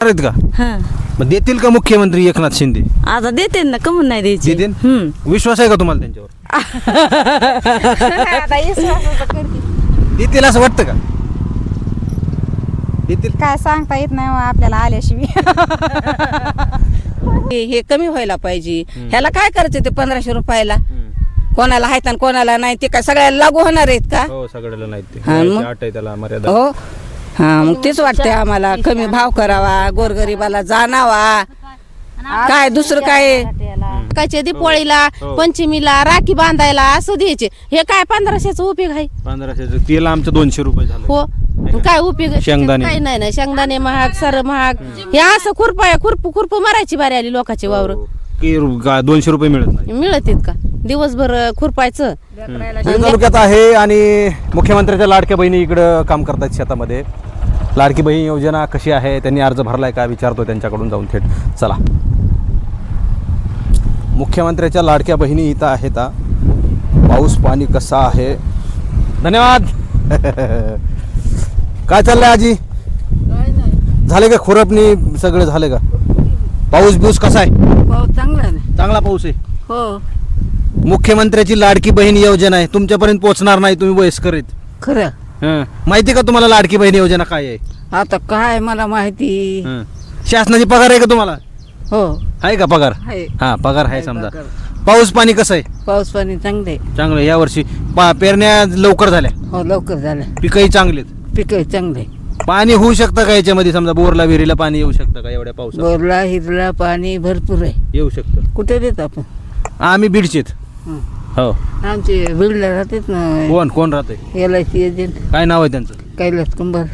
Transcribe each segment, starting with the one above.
आहेत का? हा. मग देतील का मुख्यमंत्री एकनाथ शिंदे? आता देते ना कमून नाही द्यायची. देतील? हम्म. विश्वास आहे का तुम्हाला त्यांच्यावर? देतील असं वाटतं का? देतील. काय सांगता येत नाही हो आपल्याला आल्याशिवाय. हे हे कमी व्हायला पाहिजे. ह्याला काय करायचं ते पंधराशे रुपयाला? कोणाला आहेत आणि कोणाला नाही ते काय सगळ्याला लागू होणार आहेत का? हो सगळ्याला नाही ते. हा, मग? अट आहे त्याला मर्यादा. हो. हा मग तेच वाटतंय आम्हाला. कमी भाव करावा गोरगरिबाला जाणावा. काय दुसरं काय? कायचे दिपोळीला हो. पंचमीला राखी बांधायला असं द्यायचे. हे काय पंधराशेचा उपयोग आहे? पंधराशे तेल आमचं दोनशे रुपये झालं. हो. काय उपयोग? आहे? शेंगदाणे. काही नाही नाही. शेंगदाणे महाग सर महाग. हे असं खुरपाय खुरपू खुरपू मरायची बारी आली लोकांची वावर. हो. की रु- गा- दोनशे रुपये मिळत नाही. मिळत का? दिवसभर खुरपायचं. तालुक्यात आहे आणि मुख्यमंत्र्याच्या लाडक्या बहिणी इकडं काम करतात शेतामध्ये. लाडकी बहीण योजना कशी आहे? त्यांनी अर्ज भरलाय का? विचारतो त्यांच्याकडून जाऊन थेट. चला. मुख्यमंत्र्याच्या लाडक्या बहिणी इथं आहेत. पाऊस पाणी कसा आहे? धन्यवाद. काय चाललंय आजी? झाले का खुरपणी? सगळं झाले का? पाऊस बिऊस कसा आहे? पाऊस चांगला आहे चांगला पाऊस आहे. हो. मुख्यमंत्र्याची लाडकी बहीण योजना आहे. तुमच्यापर्यंत पोहोचणार नाही तुम्ही वयस्कर आहेत. खरं. हं. माहिती का तुम्हाला लाडकी बहीण योजना काय आहे? आता काय मला माहिती? हं. शासनाची पगार आहे का तुम्हाला? हो. आहे का पगार? आहे. हा पगार आहे आहे समजा. पगार. पाऊस पाणी कसं आहे? पाऊस पाणी चांगले चांगलं या वर्षी पा पेरण्या लवकर झाल्या. हो लवकर झालं पिकही चांगली आहेत. पिकं चांगले. पाणी होऊ शकतं का याच्यामध्ये? समजा बोरला विहिरीला पाणी येऊ शकतं का एवढ्या पावसात? बोरला हिरला पाणी भरपूर आहे. येऊ शकतं. कुठे देत आपण? आम्ही बीडचेत. हं. हो. आमचे बिल्डर राहतात ना. कोण कोण राहते? एल आय सी एजंट काय नाव आहे त्यांचं? कैलास कुंभार.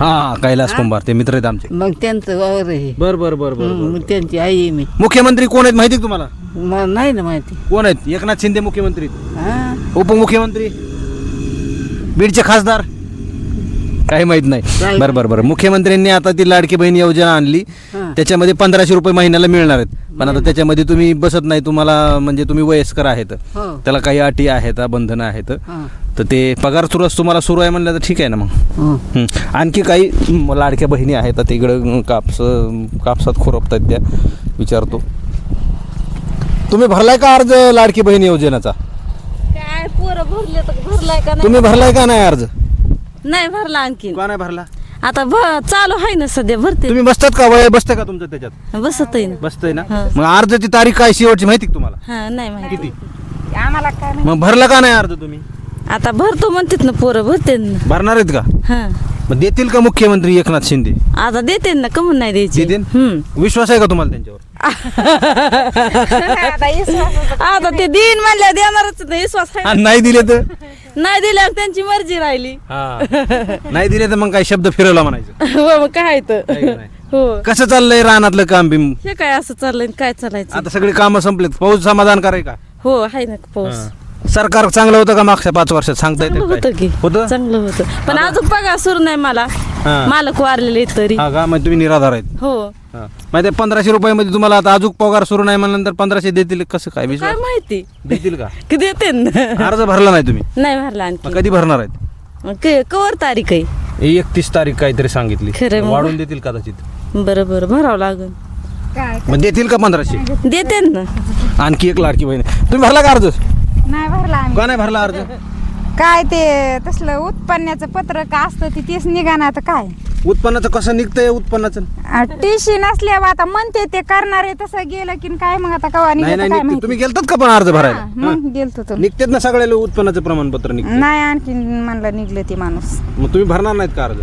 हा हा कैलास कुंभार. ते मित्र आहेत आमचे. मग त्यांचं वावर आहे. बर बर बर हं, मग त्यांची आई आहे मी. मुख्यमंत्री कोण आहेत माहिती आहे का तुम्हाला? मला नाही ना माहिती. कोण आहेत? एकनाथ शिंदे मुख्यमंत्री. आहेत. हा. उपमुख्यमंत्री. बीडचे खासदार. काही माहीत नाही. बरं बरं बरं. मुख्यमंत्र्यांनी आता ती लाडकी बहीण योजना आणली. त्याच्यामध्ये पंधराशे रुपये महिन्याला मिळणार आहेत. पण आता त्याच्यामध्ये तुम्ही बसत नाही तुम्हाला म्हणजे तुम्ही वयस्कर आहेत. हो. त्याला काही अटी आहेत बंधनं आहेत. हां. तर ते पगार सुरू तुम्हाला सुरू आहे म्हणलं तर ठीक आहे ना मग. हो. आणखी काही लाडक्या बहिणी आहेत आता तिकडं कापस कापसात खोरपतात त्या विचारतो. तुम्ही भरलाय का अर्ज लाडकी बहीण योजनेचा? काय पोरं भरले तर भरलाय का नाही? तुम्ही भरलाय का नाही अर्ज? नाही भरला आणखीन. का नाही भरला? आता भ- चालू आहे ना सध्या भरते. तुम्ही बसतात का? वय बसतं का तुमचं त्याच्यात? बसत ना. बसतंय ना? हा. मग अर्जची तारीख काय शेवटची माहिती का तुम्हाला? हा नाही माहिती. किती? आम्हाला काय मग भरला का नाही अर्ज तुम्ही? आता भरतो म्हणतात ना पोरं भरते ना. भरणार आहेत का? हा. मग देतील का मुख्यमंत्री एकनाथ शिंदे? आता देते ना कमून नाही द्यायची. देतील हम्म विश्वास आहे का तुम्हाला त्यांच्यावर? आता ते दिन म्हणल्या देणारच नाही विश्वास आहे. आणि नाही दिले तर? नाही दिल्यावर त्यांची मर्जी राहिली. नाही दिले तर मग काय शब्द फिरवला म्हणायचं. हो मग काय तर? आहे का नाही? हो. कसं चाललंय रानातलं काम बिम? हे काय असं चाललंय आणि काय चालायचं? आता सगळी कामं संपलेत. पाऊस समाधान कराय का? हो आहे ना पाऊस. हा. सरकार चांगलं होतं का मागच्या पाच वर्षात? सांगता चांगलं येतं होतं? की. होतं? चांगलं होतं. पण अजून पगार सुरू नाही मला. हा. मालक वारलेले तरी. हा का? मग तुम्ही निराधार आहेत. हो. हा. माहिती आहे, पंधराशे रुपयामध्ये तुम्हाला आता अजून पगार सुरू नाही म्हणल्यानंतर पंधराशे देतील. कसं काय? काय विश्वास? माहिती? देतील का? की देते ना? अर्ज भरला नाही तुम्ही? नाही भरला मग आणखी कधी भरणार आहेत? क- कवर तारीख आहे. एकतीस तारीख काहीतरी सांगितली. मग. वाढून देतील कदाचित. बरं बरं. भरावं लागेल. मग देतील का पंधराशे? देते ना. आणखी एक लाडकी बहीण. तुम्ही भरला का अर्ज? नाही भरला आम्ही. का नाही भरला अर्ज? काय ते तसलं उत्पन्नाचं पत्र का असतं ते तेच निघाना तर काय? उत्पन्नाचं कसं निघतंय उत्पन्नाचं? टीशी नसल्यावर आता म्हणते ते करणार आहे तसं गेलं की काय मग आता कवा नाही निघतं नाही काय निघते. माहिती? तुम्ही गेलतात का पण अर्ज भरायला? मग गेलतो तो. निघतेत ना सगळ्याला उत्पन्नाचं प्रमाणपत्र निघते नाही आणखी म्हणलं निघलं ते माणूस. मग तुम्ही भरणार नाहीत का अर्ज?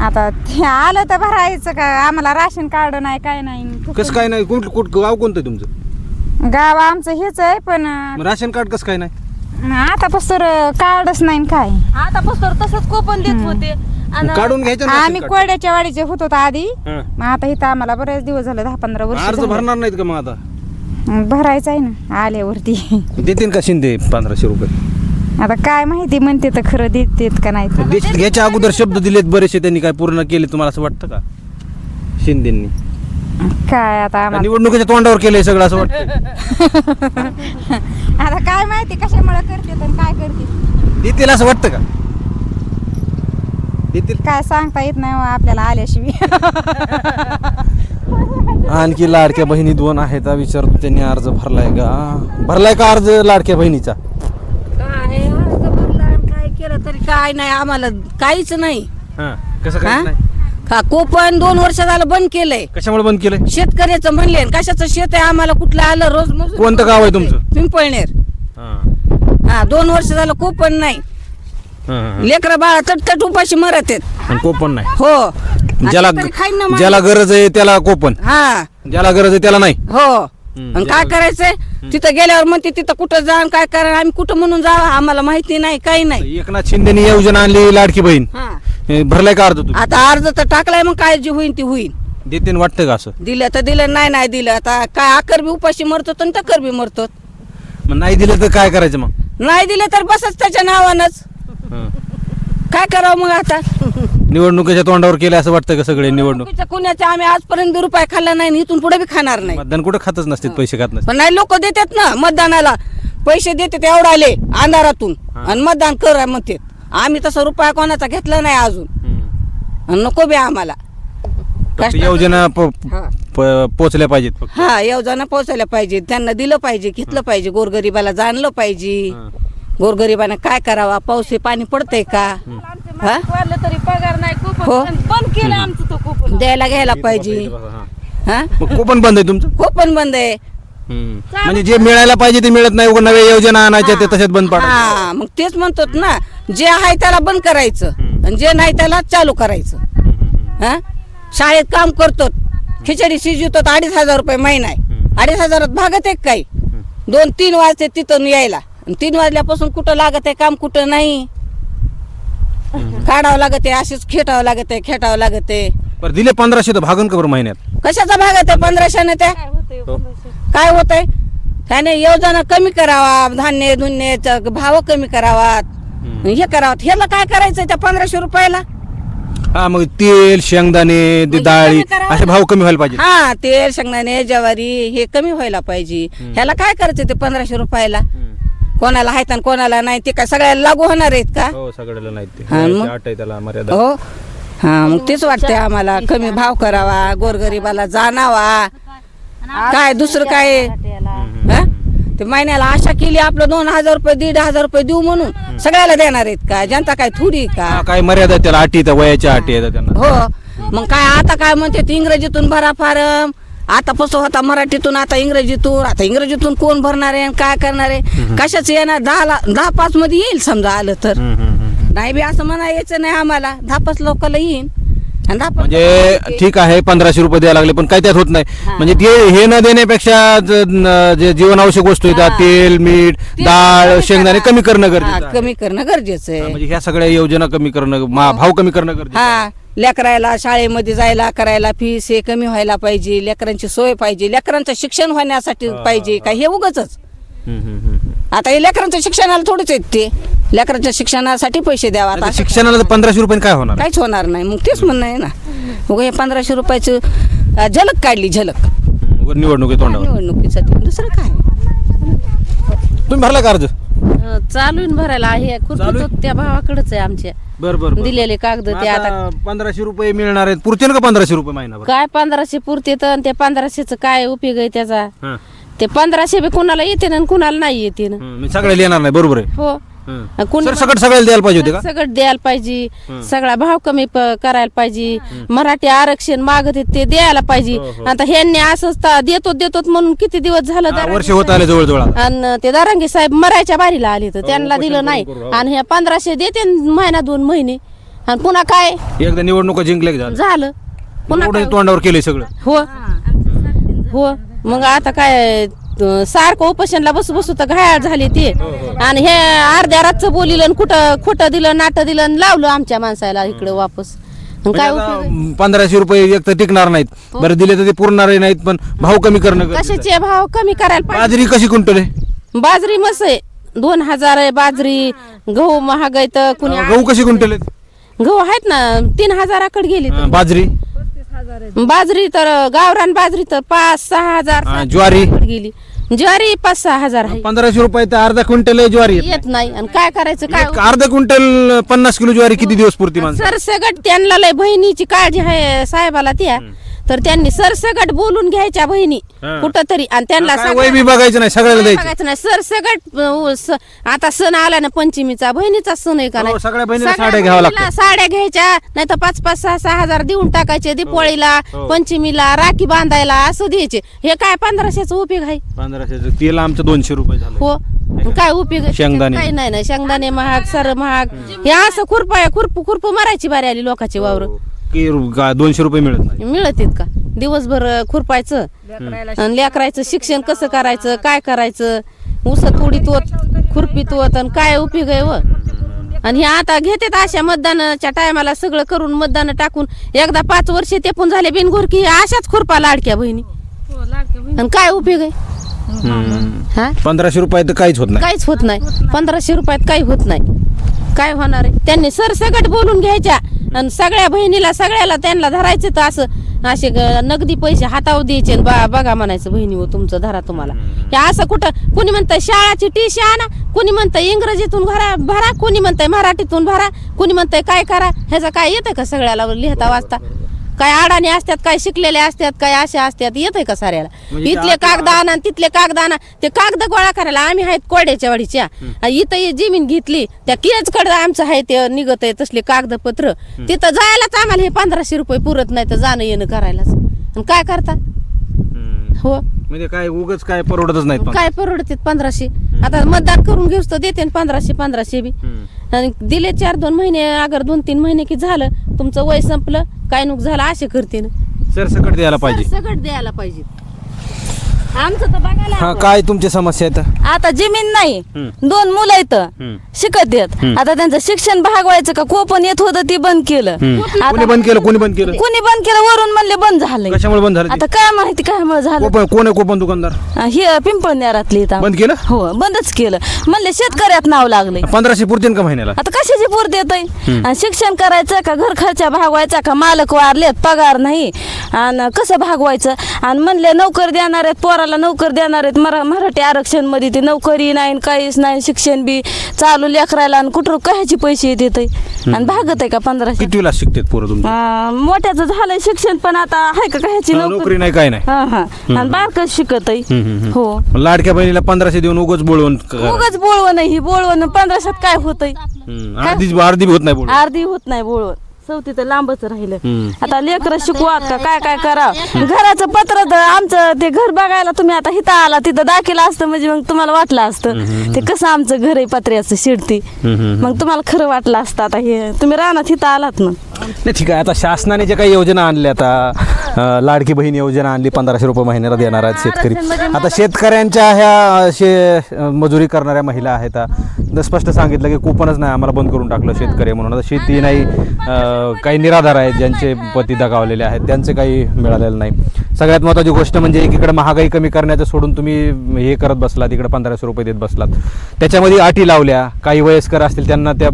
आता ते आलं तर भरायचं का? आम्हाला राशन कार्ड नाही काय नाही. कसं काय नाही? कुठ कुठ गाव कोणतं आहे तुमचं? गाव आमचं हेच आहे पण अं, मग राशन कार्ड कसं काय नाही? आता पस्तर कार्डच नाही न काय. आता पासून तसंच कोपन देत होते. आणि काढून घ्यायचं ना आम्ही. कोड्याच्या वाडीचे होत होतो आधी. हा. मग आता इथं आम्हाला बरेच दिवस झाले दहा पंधरा वर्ष अर्ज झाले. भरणार नाहीत का मग आता? भरायचं आहे ना आल्यावरती. देतील का शिंदे पंधराशे रुपये? आता काय माहिती म्हणते तर खरं देतेत का नाही. देश घ्यायच्या अगोदर शब्द दिलेत बरेचसे त्यांनी काय पूर्ण केले तुम्हाला असं वाटतं का? शिंदेनी. काय आता आम्हाला निवडणुकीच्या तोंडावर केलंय सगळं असं वाटतं आता काय माहिती कशामुळे करते आणि काय करते? देतील असं वाटतं का? देतील. काय सांगता येत नाही हो आपल्याला आल्याशिवाय. आणखी लाडक्या बहिणी दोन आहेत विचारतो त्यांनी अर्ज भरलाय का? भरलाय का अर्ज लाडक्या बहिणीचा? काय अर्ज भरला आणि काय केलं तरी काय नाही आम्हाला काहीच नाही. कसं हा? काय नाही? का कोपण दोन वर्ष झालं बंद केलंय. कशामुळे बंद केलंय? शेतकऱ्याचं म्हणले कशाचं शेत आहे? आम्हाला कुठलं आलं? रोज मजूर कोणतं गाव आहे तुमचं? पिंपळनेर. हा. दोन वर्ष झालं कोपण नाही. लेकरं बाळा तटतट उपाशी मरत आहेत. आणि कोपन नाही. हो. आणि ज्याला खाईन ना. ज्याला गरज आहे त्याला कोपन हा. ज्याला गरज आहे त्याला नाही. हो. आणि काय करायचंय? तिथं गेल्यावर म्हणते तिथं कुठं जा आणि काय करा आम्ही कुठं म्हणून जावं? आम्हाला माहिती नाही काही नाही. एकनाथ शिंदेनी योजना आणली लाडकी बहीण. हा. हे भरलाय का अर्ज तू आता अर्ज तर टाकलाय मग काय जी होईन ती होईन. देते वाटतं का असं? दिलं तर दिलं नाही नाही दिलं. आता काय आकर बी उपाशी मरतो आणि टकर बी मरतो मग नाही दिलं तर काय करायचं मग? नाही दिलं तर बसच त्याच्या नावानच. काय करावं मग आता? निवडणुकीच्या तोंडावर केलं असं वाटतं का सगळे निवडणूक? कुणाच्या- कुणाच्या आम्ही आजपर्यंत रुपये खाल्ला नाही आणि इथून पुढे बी खाणार नाही. मतदान कुठं खातच नसते पैसे खात नसते पण नाही लोक देतात ना मतदानाला. पैसे देतात एवढाले अंधारातून. आणि मतदान कर म्हणतात. आम्ही तसा रुपया कोणाचा घेतला नाही अजून. आणि नको बी आम्हाला. फक्त योजना प- हा. प- पोचल्या पाहिजेत फक्त. हा योजना पोहोचायला पाहिजे त्यांना दिलं पाहिजे घेतलं पाहिजे गोरगरिबाला जाणलं पाहिजे. गोरगरिबाने काय करावा पाऊस हे पाणी पडतंय का? हा? वाढलं तरी पगार नाही हो. कुपन बंद केलं आमचं तो कुपन. द्यायला घ्यायला पाहिजे. हा. मग कोपन बंद आहे तुमचं? कोपन बंद आहे. म्हणजे जे मिळायला पाहिजे ते मिळत नाही नव्या योजना आणायच्या ते तशाच बंद पाडा हा मग तेच म्हणतो ना. जे आहे त्याला बंद करायचं आणि जे नाही त्याला चालू करायचं. हा? शाळेत काम करतो खिचडी शिजवतो अडीच हजार रुपये महिना आहे. अडीच हजारात भागत आहे काही. दोन तीन वाजते तिथून यायला. आणि तीन वाजल्यापासून कुठं लागत आहे काम कुठं नाही. काढावं लागत आहे असेच खेटावं लागत आहे खेटावं लागत आहे. बरं दिले पंधराशे तर भागन का बरं महिन्यात? कशाचा भागत आहे पंधराशेने त्या? काय होत आहे त्याने योजना कमी करावा धान्य धुन्य भाव कमी करावात. हे करावं ह्याला काय करायचं त्या पंधराशे रुपयाला? हा मग तेल शेंगदाणे ते डाळी कमी करावं. असे भाव कमी व्हायला पाहिजे. हा तेल शेंगदाणे ज्वारी हे कमी व्हायला पाहिजे. ह्याला काय करायचं ते पंधराशे रुपयाला? कोणाला आहेत आणि कोणाला नाही ते काय सगळ्याला लागू होणार आहेत का? हो सगळ्याला नाही ते. हा, मग? अट आहे त्याला मर्यादा. हो. हा मग तेच वाटतंय आम्हाला. कमी भाव करावा गोरगरिबाला जाणावा. काय दुसरं काय? ते महिन्याला आशा केली आपलं दोन हजार रुपये दीड हजार रुपये देऊ म्हणून. सगळ्याला देणार आहेत का? जनता काय थोडी का? हा, काय मर्यादा त्याला अटी त्या वयाच्या अटी त्यांना. हो. मग काय आता काय म्हणते इंग्रजीतून भरा फारम. आता पसो होता मराठीतून आता इंग्रजीतून. आता इंग्रजीतून कोण भरणार आहे आणि काय करणार आहे? कशाच येणार? दहा ला- दहा पाच मध्ये येईल समजा आलं तर. हम्म, हम्म, हम्म. नाही बी असं म्हणायचं नाही आम्हाला. दहा पाच लोकांना येईन. आणि म्हणजे ठीक आहे पंधराशे रुपये द्यायला लागले पण काय त्यात होत नाही. म्हणजे ते हे न देण्यापेक्षा ज- न- जे जीवनावश्यक वस्तू येतात तेल मीठ डाळ शेंगदाणे कमी करणं हा, गरजेचं आहे. कमी करणं गरजेचं हा, आहे म्हणजे ह्या सगळ्या योजना कमी करणं मा- भाव कमी करणं गरजेचं आहे. हा. लेकरायला शाळेमध्ये जायला करायला फीस हे कमी व्हायला पाहिजे. लेकरांची सोय पाहिजे. लेकरांचं शिक्षण होण्यासाठी पाहिजे काय हे. उगच आता हे लेकरांच्या शिक्षणाला थोडीच आहेत ते. लेकरांच्या शिक्षणासाठी पैसे द्यावा आता. आता शिक्षणाला तर पंधराशे रुपये काय होणार? काहीच होणार नाही. मग तेच म्हणणं आहे ना. मग हे पंधराशे रुपयाचं अं, झलक काढली झलक. हम्म, उगाच निवडणुकी तोंडावर. निवडणुकीसाठी. दुसरं काय? तुम्ही भरला का अर्ज? चालू आहे ना भरायला. आहे चालू आहे? त्या भावाकडेच आहे आमच्या. बर बर दिलेले कागद ते आता पंधराशे रुपये मिळणार आहेत. पुरते का पंधराशे रुपये महिनाभर? काय पंधराशे पुरते तर त्या पंधराशेच काय उपयोग आहे त्याचा? हं, ते पंधराशे बी कुणाला येते ना आणि कुणाला नाही येते ना. हं, मी सगळ्याला येणार नाही बरोबर आहे. हो. हं. कुणी सर सगळं सगळ्याला द्यायला पाहिजे होते का? सगळं द्यायला पाहिजे. सगळा भाव कमी प- करायला पाहिजे. मराठी आरक्षण मागत आहेत ते द्यायला पाहिजे. आता ह्यांनी असंच ता- देतो देतो म्हणून किती दिवस झालं हा, वर्ष होत आले जवळ जवळ आणि ते दारांगे साहेब मरायच्या बारीला आले तर त्यांना दिलं नाही. आणि हे पंधराशे देते न महिना दोन महिने. आणि पुन्हा काय? एकदा निवडणुका जिंकले की झालं? झालं. पुन्हा एवढं? तोंडावर केलंय सगळं. हो. हो मग आता काय सारखं उपोषणला बसू बसू तर घायाळ झाले ते. आणि हे अर्ध्या रातचं बोलिलं आणि कुठं खोटं दिलं नाटं दिलं आणि लावलं आमच्या माणसाला इकडे वापस. आणि काय म्हणजे आता, उपयोग पंधराशे रुपये एक तर टिकणार नाहीत. बरं दिले तर ते पुरणार नाहीत पण भाव कमी करणं गरजेचं आहे. कशाचे भाव कमी करायला पाहिजे? बाजरी कशी क्विंटल आहे बाजरी मस्त आहे. दोन हजार आहे बाजरी गहू महाग आहे तर कुणी गहू कशी आहेत गहू आहेत ना तीन हजाराकडे गेली हं, बाजरी? बाजरी तर गावरान बाजरी तर पाच सहा हजार हा, सात ज्वारी? गेली. ज्वारी पाच सहा हजार आहे. पंधराशे रुपये तर अर्धा क्विंटल आहे ज्वारी. येत येत नाही. आणि काय करायचं? काय एक अर्धा क्विंटल पन्नास किलो ज्वारी किती दिवस पुरती माणसं? सरसगट त्यांना लय बहिणीची काळजी आहे साहेबाला त्या. तर त्यांनी सरसगट बोलून घ्यायच्या बहिणी हा. कुठं तरी आणि त्यांना काय वय बी बघायचं नाही सगळ्याला द्यायचं. बघायचं नाही. सरसगट अं, स- आता सण आला ना पंचमीचा बहिणीचा सण आहे का हो, नाही? सगळ्या बहिणीला सगळ्या साड्या घ्याव्या बहिणीला लागतात. साड्या घ्यायच्या नाही तर पाच पाच सहा सहा हजार देऊन टाकायचे दिपोळीला हो. पंचमीला राखी बांधायला असं द्यायचे. हे काय पंधराशेचा उपयोग आहे? पंधराशे तेल आमचं दोनशे रुपये झालं. हो. काय उपयोग आहे? शेंगदाणे. काही नाही नाही. शेंगदाणे महाग सर महाग. हे असं खुरपा खुरपू खुरपू मारायची बारी आली लोकांची वावर. की रु- गा- दोनशे रुपये मिळत नाही. मिळत का? दिवसभर खुरपायचं? आणि लेकरायचं शिक्षण कसं करायचं? काय करायचं? ऊस तोडीत होत खुरपीत होत आणि काय उपयोग आहे व? आणि हे आता घेतात अशा मतदानाच्या टायमाला सगळं करून मतदान टाकून एकदा पाच वर्ष ते पण झाले बिनगोर की अशाच खुरपा लाडक्या बहिणी. आणि काय उपयोग आहे? हा? पंधराशे रुपये तर काहीच होत नाही. काहीच होत नाही. पंधराशे रुपयात काही होत नाही. काय होणार आहे? त्यांनी सरसगट बोलून घ्यायच्या. आणि सगळ्या बहिणीला सगळ्याला त्यांना धरायचं तर असं असे नगदी पैसे हातावर द्यायचे बा बघा म्हणायचं बहिणी हो तुमचं धरा तुम्हाला. हे असं कुठं कुणी म्हणतंय शाळाची टी आणा कुणी म्हणतंय इंग्रजीतून भरा भरा कुणी म्हणतंय मराठीतून भरा कुणी म्हणतंय काय करा ह्याचं काय येतं का सगळ्याला लिहिता वाचता काय अडाणी असतात काय शिकलेले असतात काय अशा असतात येतंय का साऱ्याला? म्हणजे इथले कागद आणा तिथले कागद आणा ते कागद गोळा करायला आम्ही आहेत कोड्याच्या वाडीच्या. आणि इथं ही जमीन घेतली त्या केजकडे आमचं आहे ते निघत आहे तसले कागदपत्र. तिथं जायलाच आम्हाला हे पंधराशे रुपये पुरत नाही तर जाणं येणं करायलाच. आणि काय करता? हो. म्हणजे काय उगच काय परवडतच नाहीत पण. काय परवडते पंधराशे? आता मतदान करून घेऊस तर देते न पंधराशे पंधराशे बी. आणि दिले चार दोन महिने अगर दोन तीन महिने की झालं तुमचं वय संपलं काय नुक झालं असे करते ना. सरसकट द्यायला पाहिजे. सगळं द्यायला पाहिजे. आमचं तर बघायला हा हवं. काय तुमच्या समस्या आहेत आता जमीन नाही हम्म. दोन मुलं आहेत. हम्म. शिकत येत हम्म. आता त्यांचं शिक्षण भागवायचं का? कोपण येत होतं ते बंद केलं. हम्म. आता- कोणी बंद केलं कोणी बंद केलं? कोणी बंद केलं वरून म्हणले बंद झालंय. कशामुळे बंद झालं आता काय माहिती काय मुळे झालं. कोपन कोण आहे कोपन दुकानदार? हे पिंपळनेरातली इथं. बंद केलं? हो बंदच केलं. म्हणले शेतकऱ्यात नाव लागले पंधराशे पुरतील का महिन्याला? आता कशाची पूर देत शिक्षण करायचं का? घर खर्चा भागवायचा का? मालक वारलेत पगार नाही. आणि कसं भागवायचं? आणि म्हणले नोकर देणार आहेत पोराला नोकर देणार आहेत? मरा मराठी आरक्षणमध्ये ते नोकरी नाही काहीच नाही शिक्षण बी चालू लेकरायला आणि कुठं कशाचे पैसे येत आणि भागत आहे का पंधराशे? कितवीला शिकतात पोरं तुमचं? मोठ्याचं झालंय शिक्षण पण आता आहे का कशाची हा, नोकरी? नाही काय नाही. हा हा. आणि बारकच शिकत आहे. हम्म, हम्म, हम्म. हो. लाडक्या बहिणीला पंधराशे देऊन उगच बोलवून क- उगाच बोलवं नाही ही बोलवं पंधराशात काय होतंय? हम्म. अर्धी होत नाही बोलवून अर्धी होत नाही बोलवत चौथी तर लांबच राहिलं. हम्म. आता लेकरं शिकवात का? काय काय करा? घराचं पत्र तर आमचं ते घर बघायला तुम्ही आता हिथं आला तिथं दाखल असतं म्हणजे मग तुम्हाला वाटलं असतं. ते कसं आमचं घर आहे पत्र्याचं शिडती हम्म, हम्म. मग तुम्हाला खरं वाटलं असतं आता हे. तुम्ही रानात हिथं आलात ना. नाही ठीक आहे. आता शासनाने जे काही योजना आणल्या आता लाडकी बहीण योजना आणली पंधराशे रुपये महिन्याला देणार आहेत शेतकरी. आता शेतकऱ्यांच्या ह्या अं, मजुरी करणाऱ्या महिला आहेत स्पष्ट सांगितलं की कुपनच नाही आम्हाला बंद करून टाकलं शेतकरी म्हणून. आता शेती नाही काही निराधार आहेत ज्यांचे पती दगावलेले आहेत त्यांचे काही मिळालेलं नाही. सगळ्यात महत्त्वाची गोष्ट म्हणजे एकीकडे महागाई कमी करण्याचं सोडून तुम्ही हे करत बसलात इकडे पंधराशे रुपये देत बसलात. त्याच्यामध्ये अटी लावल्या काही वयस्कर असतील त्यांना त्या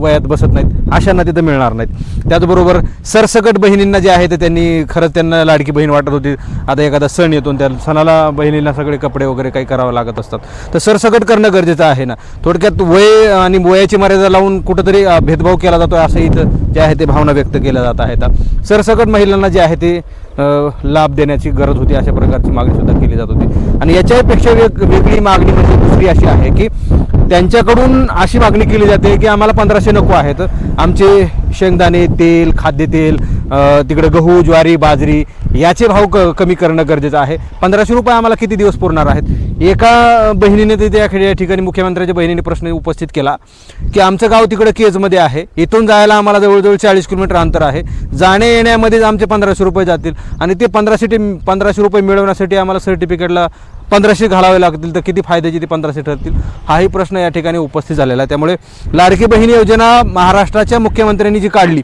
वयात बसत नाहीत अशांना तिथं मिळणार नाहीत. त्याचबरोबर सरसकट बहिणींना जे आहे ते त्यांनी खरंच त्यांना लाडकी बहीण वाटत होती. आता एखादा सण येतो त्या सणाला बहिणींना सगळे कपडे वगैरे काही करावं लागत असतात. तर सरसकट करणं गरजेचं आहे ना. थोडक्यात वय आणि वयाची मर्यादा लावून कुठंतरी भेदभाव केला जातो असं इथं जे आहे ते भावना व्यक्त केल्या जात आहेत. सरसकट महिलांना जे आहे ते लाभ देण्याची गरज होती अशा प्रकारची मागणी सुद्धा केली जात होती. आणि याच्यापेक्षा वेग वेगळी मागणी म्हणजे दुसरी अशी आहे की त्यांच्याकडून अशी मागणी केली जाते की आम्हाला पंधराशे नको आहेत. आमचे शेंगदाणे तेल खाद्यतेल तिकडं गहू ज्वारी बाजरी याचे भाव क कमी करणं गरजेचं आहे. पंधराशे रुपये आम्हाला किती दिवस पुरणार आहेत? एका बहिणीने तिथे या या ठिकाणी मुख्यमंत्र्याच्या बहिणीने प्रश्न उपस्थित केला की आमचं गाव तिकडं केजमध्ये आहे. इथून जायला आम्हाला जवळजवळ चाळीस किलोमीटर अंतर आहे. जाणे येण्यामध्येच आमचे पंधराशे रुपये जातील आणि ते पंधराशे पंधराशे रुपये मिळवण्यासाठी आम्हाला सर्टिफिकेटला पंधराशे घालावे लागतील तर किती फायद्याचे ते पंधराशे ठरतील? हाही प्रश्न या ठिकाणी उपस्थित झालेला आहे. त्यामुळे लाडकी बहीण योजना महाराष्ट्राच्या मुख्यमंत्र्यांनी जी काढली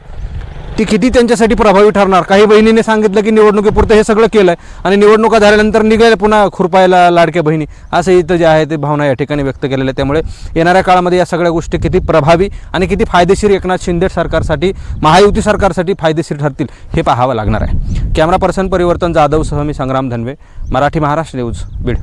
ती किती त्यांच्यासाठी प्रभावी ठरणार? काही बहिणीने सांगितलं की निवडणुकीपुरतं हे सगळं केलं आहे आणि निवडणुका झाल्यानंतर निघायला पुन्हा खुरपायला लाडक्या बहिणी. असं इथं जे आहे ते भावना या ठिकाणी व्यक्त केलेल्या आहे त्यामुळे येणाऱ्या काळामध्ये या सगळ्या गोष्टी किती प्रभावी आणि किती फायदेशीर एकनाथ शिंदे सरकारसाठी महायुती सरकारसाठी फायदेशीर ठरतील हे पाहावं लागणार आहे. कॅमेरा पर्सन परिवर्तन जाधवसह मी संग्राम धनवे मराठी महाराष्ट्र न्यूज बीड.